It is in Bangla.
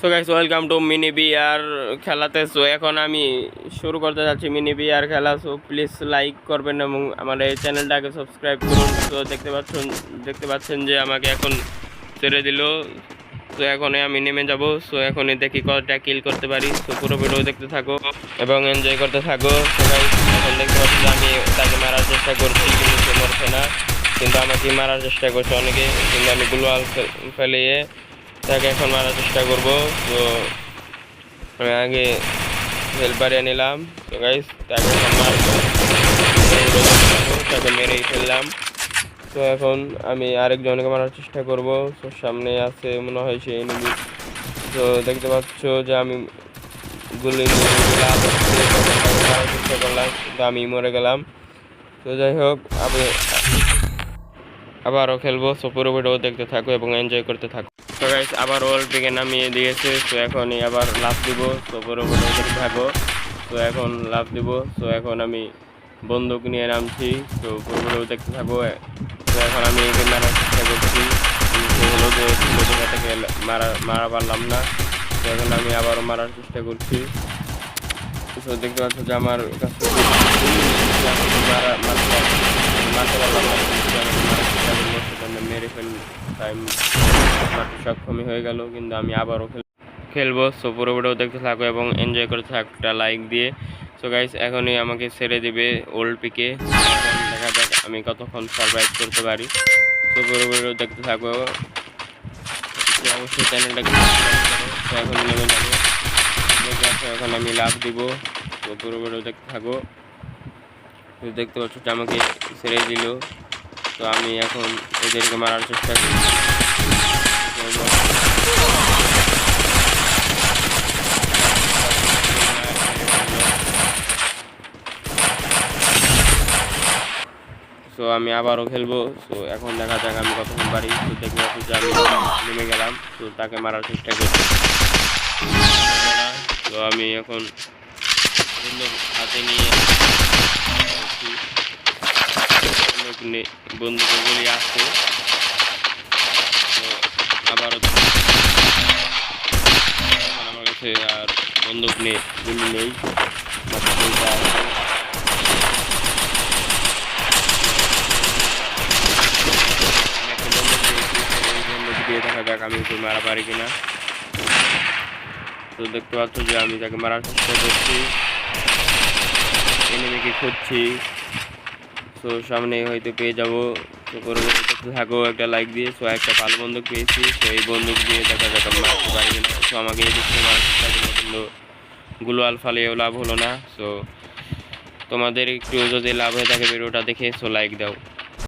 So guys welcome to mini BR খেলাতে। সো এখন আমি শুরু করতে যাচ্ছি মিনি বিআর খেলা। সো প্লিজ লাইক করবেন এবং আমার এই চ্যানেলটাকে সাবস্ক্রাইব করুন। তো দেখতে পাচ্ছেন দেখতে পাচ্ছেন যে আমাকে এখন ছেড়ে দিল। তো এখনই আমি নেমে যাব। সো এখনই দেখি কতটা কিল করতে পারি। তো পুরো ভিডিও দেখতে থাকো এবং এনজয় করতে থাকো। তো guys, এখন দেখতে পাচ্ছি আমি তাকে মারার চেষ্টা করছি কিন্তু সে মরছে না। কিন্তু আমাকে মারার চেষ্টা করছে অনেকে কিন্তু আমি গুলোয়াল ফেলিয়ে তাকে এখন মারার চেষ্টা করব। তো আমি আগে হেল্পারে নিলাম। তো গাইস তাকে তাকে মেরেই ফেললাম। তো এখন আমি আরেকজনকে মারার চেষ্টা করব। তো সামনে আছে মনে হয় সে এনিমি তো দেখতে পাচ্ছ যে আমি গুলি মারার চেষ্টা করলাম তো আমি মরে গেলাম। তো যাই হোক, আমি আবারও খেলব। সো পুরো ভিডিও দেখতে থাকো এবং এনজয় করতে থাকো। তো গাইস আবার ওয়ার্ল্ড পিকে নামিয়ে দিয়েছে তো এখনই আবার লাভ দিব তো ভিডিও দেখতে থাকো তো এখন লাভ দিব তো এখন আমি বন্দুক নিয়ে নামছি তো ভিডিও দেখতে থাকব তো এখন আমি একে মারার চেষ্টা করছি হলো যে থেকে মারা মারা পারলাম না। তো এখন আমি আবারও মারার চেষ্টা করছি। তো দেখতে পাচ্ছ যে আমার কাছে মারা, মারতে পারলাম না কিন্তু আমি মারার চেষ্টা সেজন্য মেরে ফেল টাইম মারতে সক্ষমই হয়ে গেল, কিন্তু আমি আবারও খেল খেলব। সো পুরো দেখতে থাকো এবং এনজয় করতে থাকো। একটা লাইক দিয়ে। সো গাইস এখনই আমাকে ছেড়ে দিবে ওল্ড পিকে দেখা যাক আমি কতক্ষণ সার্ভাইভ করতে পারি। তো পুরো দেখতে থাকো। অবশ্যই চ্যানেলটাকে এখন নেমে যাব। এখন আমি লাভ দিব। তো পুরো দেখতে থাকো। দেখতে পাচ্ছ, আমাকে ছেড়ে দিল। তো আমি এখন এদেরকে মারার চেষ্টা করি। সো আমি আবারও খেলব। সো এখন দেখা যাক আমি কতক্ষণ পারি তো দেখতে যে আমি নেমে গেলাম। তো তাকে মারার চেষ্টা করছি তো আমি এখন হাতে নিয়ে আছি। বন্দুক নে- বন্দুকের গুলি আবারও এখন আমার কাছে আর বন্দুক নেই নেই দেখা যাক আমি একটু মারা পারি কিনা তো দেখতে পাচ্ছ যে আমি তাকে মারার চেষ্টা করছি এনিমিকে খুঁজছি তো সামনে হয়তো পেয়ে যাব। তো করব থাকো, একটা লাইক দিয়ে সো একটা ভালো বন্ধুক পেয়েছি। সো এই বন্ধুক দিয়ে দেখা যাক আমরা মারতে পারি কিনা। সো আমাকে কিন্তু গুলো আলফালেও লাভ হলো না। সো তোমাদের একটু যদি লাভ হয়ে থাকে ভিডিওটা দেখে সো লাইক দাও।